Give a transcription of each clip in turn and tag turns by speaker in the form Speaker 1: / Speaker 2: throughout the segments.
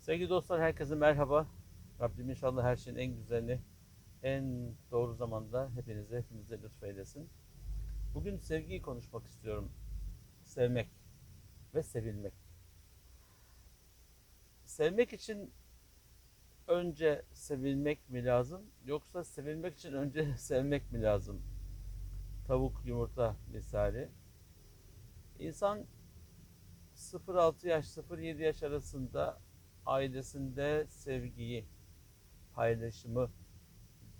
Speaker 1: Sevgili dostlar herkese merhaba. Rabbim inşallah her şeyin en güzelini en doğru zamanda hepinize hepinize lütfeylesin. Bugün sevgiyi konuşmak istiyorum. Sevmek ve sevilmek. Sevmek için önce sevilmek mi lazım yoksa sevilmek için önce sevmek mi lazım? Tavuk yumurta misali. İnsan 0-6 yaş 0-7 yaş arasında ailesinde sevgiyi, paylaşımı,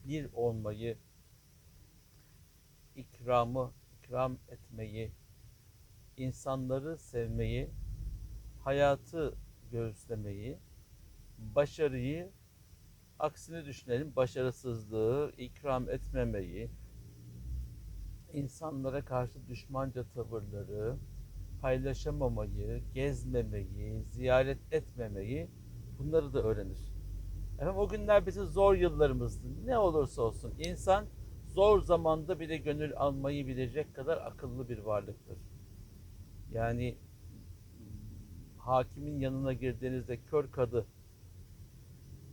Speaker 1: bir olmayı, ikramı, ikram etmeyi, insanları sevmeyi, hayatı göğüslemeyi, başarıyı, aksini düşünelim, başarısızlığı, ikram etmemeyi, insanlara karşı düşmanca tavırları, paylaşamamayı, gezmemeyi, ziyaret etmemeyi bunları da öğrenir. Efendim o günler bizim zor yıllarımızdı. Ne olursa olsun insan zor zamanda bile gönül almayı bilecek kadar akıllı bir varlıktır. Yani hakimin yanına girdiğinizde kör kadı,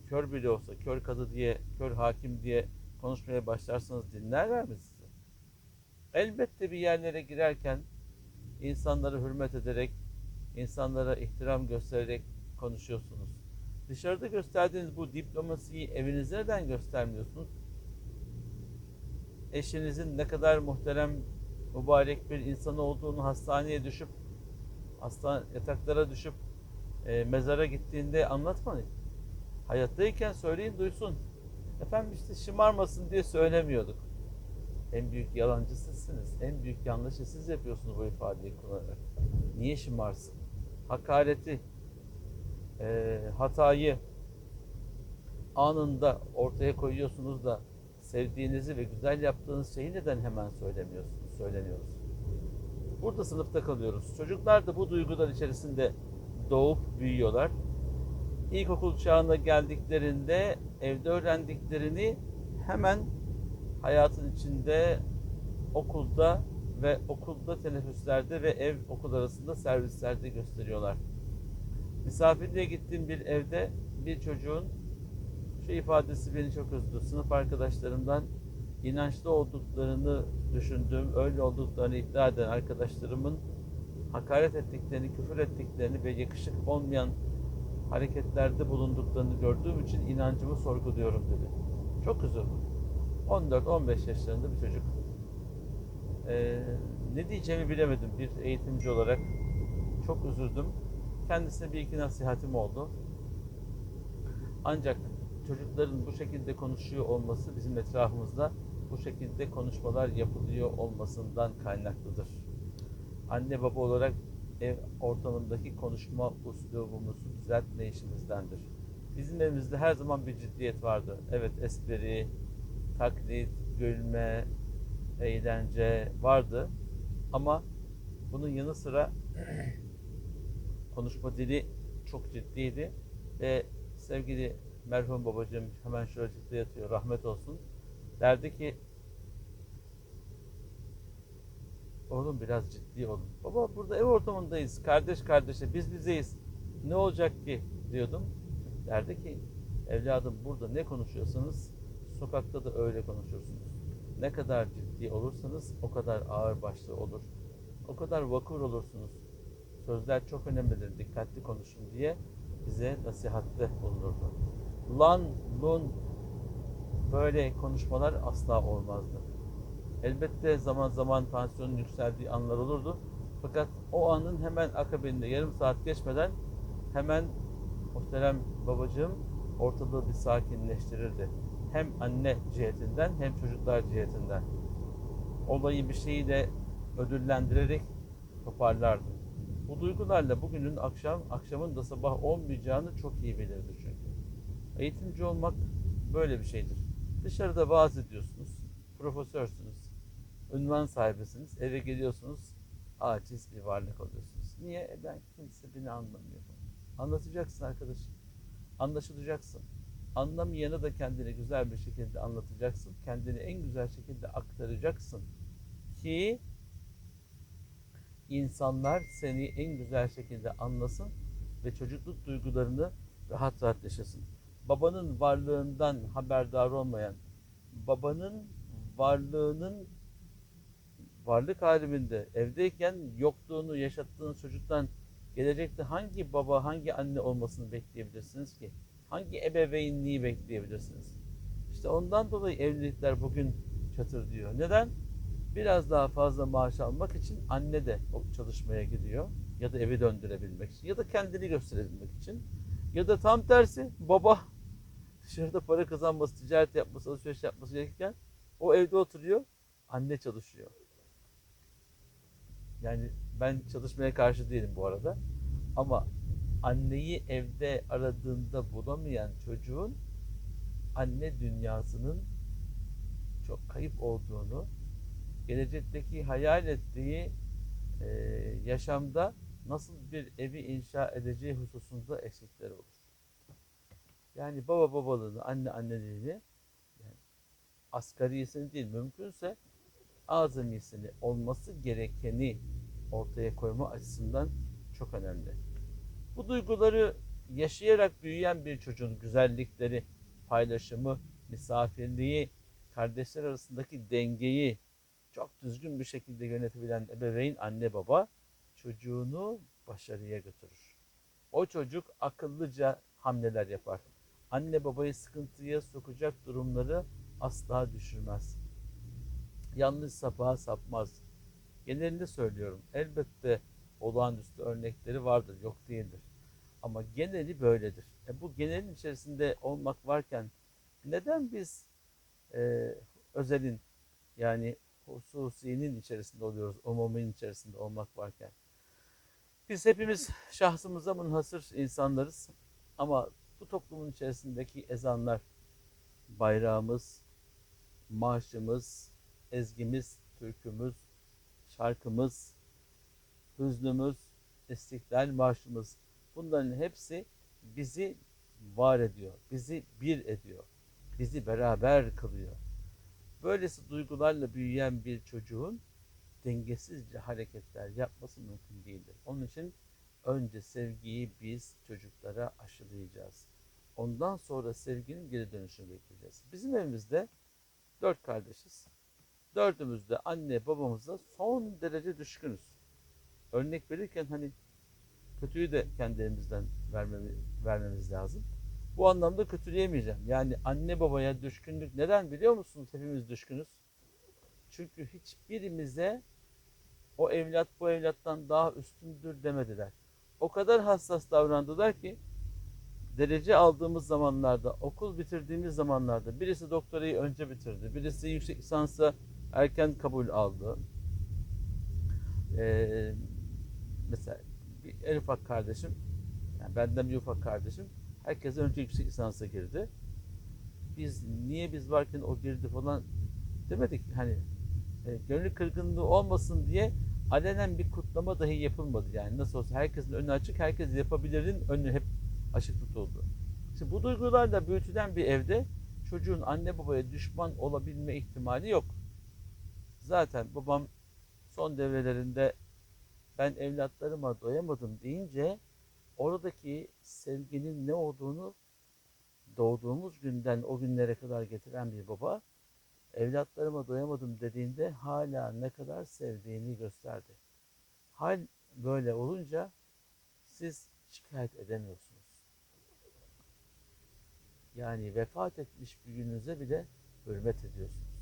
Speaker 1: kör bile olsa kör kadı diye, kör hakim diye konuşmaya başlarsanız dinlerler mi sizi? Elbette bir yerlere girerken insanları hürmet ederek, insanlara ihtiram göstererek konuşuyorsunuz. Dışarıda gösterdiğiniz bu diplomasiyi evinizde neden göstermiyorsunuz? Eşinizin ne kadar muhterem, mübarek bir insan olduğunu hastaneye düşüp, hasta yataklara düşüp e, mezara gittiğinde anlatmayın. Hayattayken söyleyin duysun. Efendim işte şımarmasın diye söylemiyorduk. En büyük yalancı sizsiniz. En büyük yanlışı siz yapıyorsunuz bu ifadeyi kullanarak. Niye şımarsın? Hakareti, e, hatayı anında ortaya koyuyorsunuz da sevdiğinizi ve güzel yaptığınız şeyi neden hemen söylemiyorsunuz, söylemiyoruz? Burada sınıfta kalıyoruz. Çocuklar da bu duygular içerisinde doğup büyüyorlar. İlkokul çağına geldiklerinde evde öğrendiklerini hemen hayatın içinde okulda ve okulda teneffüslerde ve ev okul arasında servislerde gösteriyorlar. Misafirliğe gittiğim bir evde bir çocuğun şu ifadesi beni çok üzdü. Sınıf arkadaşlarımdan inançlı olduklarını düşündüğüm, öyle olduklarını iddia eden arkadaşlarımın hakaret ettiklerini, küfür ettiklerini ve yakışık olmayan hareketlerde bulunduklarını gördüğüm için inancımı sorguluyorum dedi. Çok üzüldüm. 14-15 yaşlarında bir çocuk. Ee, ne diyeceğimi bilemedim bir eğitimci olarak. Çok üzüldüm. Kendisine bir iki nasihatim oldu. Ancak çocukların bu şekilde konuşuyor olması bizim etrafımızda bu şekilde konuşmalar yapılıyor olmasından kaynaklıdır. Anne baba olarak ev ortamındaki konuşma uslubumuzu düzeltme işimizdendir. Bizim evimizde her zaman bir ciddiyet vardı. Evet espri, taklit, gülme, eğlence vardı. Ama bunun yanı sıra konuşma dili çok ciddiydi ve sevgili merhum babacığım hemen şuracıkta yatıyor rahmet olsun derdi ki oğlum biraz ciddi olun. Baba burada ev ortamındayız kardeş kardeşe biz bizeyiz ne olacak ki diyordum. Derdi ki evladım burada ne konuşuyorsanız sokakta da öyle konuşursunuz. Ne kadar ciddi olursanız o kadar ağır başlı olur. O kadar vakur olursunuz. Sözler çok önemlidir, dikkatli konuşun diye bize nasihatte bulunurdu. Lan, lun böyle konuşmalar asla olmazdı. Elbette zaman zaman tansiyonun yükseldiği anlar olurdu. Fakat o anın hemen akabinde yarım saat geçmeden hemen muhterem babacığım ortalığı bir sakinleştirirdi hem anne cihetinden hem çocuklar cihetinden. Olayı bir şeyle ödüllendirerek toparlardı. Bu duygularla bugünün akşam, akşamın da sabah olmayacağını çok iyi bilirdi çünkü. Eğitimci olmak böyle bir şeydir. Dışarıda vaaz ediyorsunuz, profesörsünüz, ünvan sahibisiniz, eve geliyorsunuz, aciz bir varlık oluyorsunuz. Niye? E ben kimse beni anlamıyor. Anlatacaksın arkadaşım, anlaşılacaksın. Anlamayana da kendini güzel bir şekilde anlatacaksın. Kendini en güzel şekilde aktaracaksın ki insanlar seni en güzel şekilde anlasın ve çocukluk duygularını rahat rahat yaşasın. Babanın varlığından haberdar olmayan, babanın varlığının varlık aleminde evdeyken yokluğunu yaşattığın çocuktan gelecekte hangi baba, hangi anne olmasını bekleyebilirsiniz ki? Hangi ebeveynliği bekleyebilirsiniz? İşte ondan dolayı evlilikler bugün çatır diyor. Neden? Biraz daha fazla maaş almak için anne de çalışmaya gidiyor. Ya da evi döndürebilmek için. Ya da kendini gösterebilmek için. Ya da tam tersi baba dışarıda para kazanması, ticaret yapması, alışveriş yapması gerekirken o evde oturuyor. Anne çalışıyor. Yani ben çalışmaya karşı değilim bu arada. Ama anneyi evde aradığında bulamayan çocuğun anne dünyasının çok kayıp olduğunu, gelecekteki hayal ettiği e, yaşamda nasıl bir evi inşa edeceği hususunda eksikler olur. Yani baba babalığını, anne anneliğini yani asgariyesini değil mümkünse azamisini olması gerekeni ortaya koyma açısından çok önemli. Bu duyguları yaşayarak büyüyen bir çocuğun güzellikleri, paylaşımı, misafirliği, kardeşler arasındaki dengeyi çok düzgün bir şekilde yönetebilen ebeveyn anne baba çocuğunu başarıya götürür. O çocuk akıllıca hamleler yapar. Anne babayı sıkıntıya sokacak durumları asla düşürmez. Yanlış sapağa sapmaz. Genelini söylüyorum. Elbette olağanüstü örnekleri vardır, yok değildir. Ama geneli böyledir. E bu genelin içerisinde olmak varken neden biz e, özelin yani hususinin içerisinde oluyoruz, umumin içerisinde olmak varken? Biz hepimiz şahsımıza münhasır insanlarız ama bu toplumun içerisindeki ezanlar, bayrağımız, marşımız, ezgimiz, türkümüz, şarkımız, hüznümüz, istiklal marşımız bunların hepsi bizi var ediyor, bizi bir ediyor, bizi beraber kılıyor. Böylesi duygularla büyüyen bir çocuğun dengesizce hareketler yapması mümkün değildir. Onun için önce sevgiyi biz çocuklara aşılayacağız. Ondan sonra sevginin geri dönüşünü bekleyeceğiz. Bizim evimizde dört kardeşiz. Dördümüz de anne babamıza son derece düşkünüz. Örnek verirken hani kötüyü de kendi elimizden vermemiz, vermemiz lazım. Bu anlamda kötüleyemeyeceğim. Yani anne babaya düşkünlük neden biliyor musunuz? Hepimiz düşkünüz. Çünkü hiçbirimize o evlat bu evlattan daha üstündür demediler. O kadar hassas davrandılar ki derece aldığımız zamanlarda, okul bitirdiğimiz zamanlarda birisi doktorayı önce bitirdi, birisi yüksek lisansa erken kabul aldı. Ee, mesela bir en ufak kardeşim, yani benden bir ufak kardeşim, herkese önce yüksek lisansa girdi. Biz niye biz varken o girdi falan demedik. Hani e, gönül kırgınlığı olmasın diye alenen bir kutlama dahi yapılmadı. Yani nasıl olsa herkesin önü açık, herkes yapabilirin önü hep açık tutuldu. Şimdi bu duygularla büyütülen bir evde çocuğun anne babaya düşman olabilme ihtimali yok. Zaten babam son devrelerinde ben evlatlarıma doyamadım deyince oradaki sevginin ne olduğunu doğduğumuz günden o günlere kadar getiren bir baba evlatlarıma doyamadım dediğinde hala ne kadar sevdiğini gösterdi. Hal böyle olunca siz şikayet edemiyorsunuz. Yani vefat etmiş bir gününüze bile hürmet ediyorsunuz.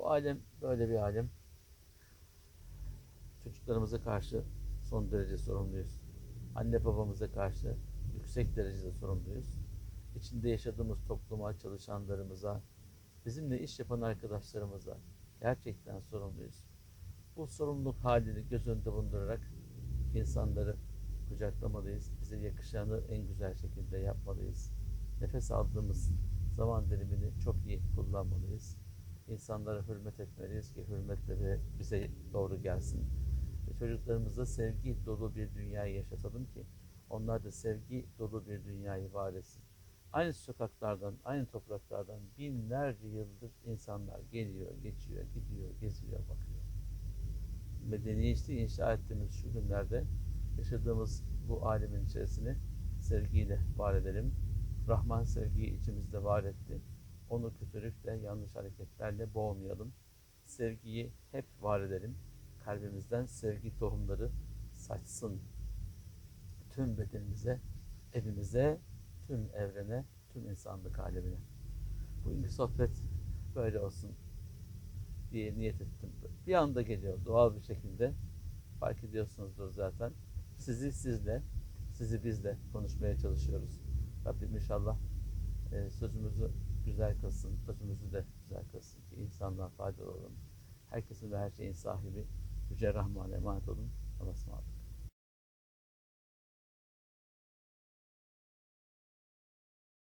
Speaker 1: Bu alem böyle bir alem. Çocuklarımıza karşı son derece sorumluyuz. Anne babamıza karşı yüksek derecede sorumluyuz. İçinde yaşadığımız topluma, çalışanlarımıza, bizimle iş yapan arkadaşlarımıza gerçekten sorumluyuz. Bu sorumluluk halini göz önünde bulundurarak insanları kucaklamalıyız. Bize yakışanı en güzel şekilde yapmalıyız. Nefes aldığımız zaman dilimini çok iyi kullanmalıyız. İnsanlara hürmet etmeliyiz ki hürmetleri bize doğru gelsin. Çocuklarımıza sevgi dolu bir dünyayı yaşatalım ki onlar da sevgi dolu bir dünyayı var etsin. aynı sokaklardan, aynı topraklardan binlerce yıldır insanlar geliyor, geçiyor, gidiyor, geziyor, bakıyor. Medeniyetli inşa ettiğimiz şu günlerde yaşadığımız bu alemin içerisini sevgiyle var edelim. Rahman sevgiyi içimizde var etti. Onu kötülükle, yanlış hareketlerle boğmayalım. Sevgiyi hep var edelim. Kalbimizden sevgi tohumları saçsın. Tüm bedenimize, evimize, tüm evrene, tüm insanlık alemine. Bugünkü sohbet böyle olsun diye niyet ettim. Bir anda geliyor doğal bir şekilde. Fark ediyorsunuzdur zaten. Sizi sizle, sizi bizle konuşmaya çalışıyoruz. Rabbim inşallah e, sözümüzü güzel kılsın, özümüzü de güzel kılsın ki insanlığa faydalı olalım. Herkesin ve her şeyin sahibi Yüce Rahman'a emanet olun. Allah'a ısmarladık.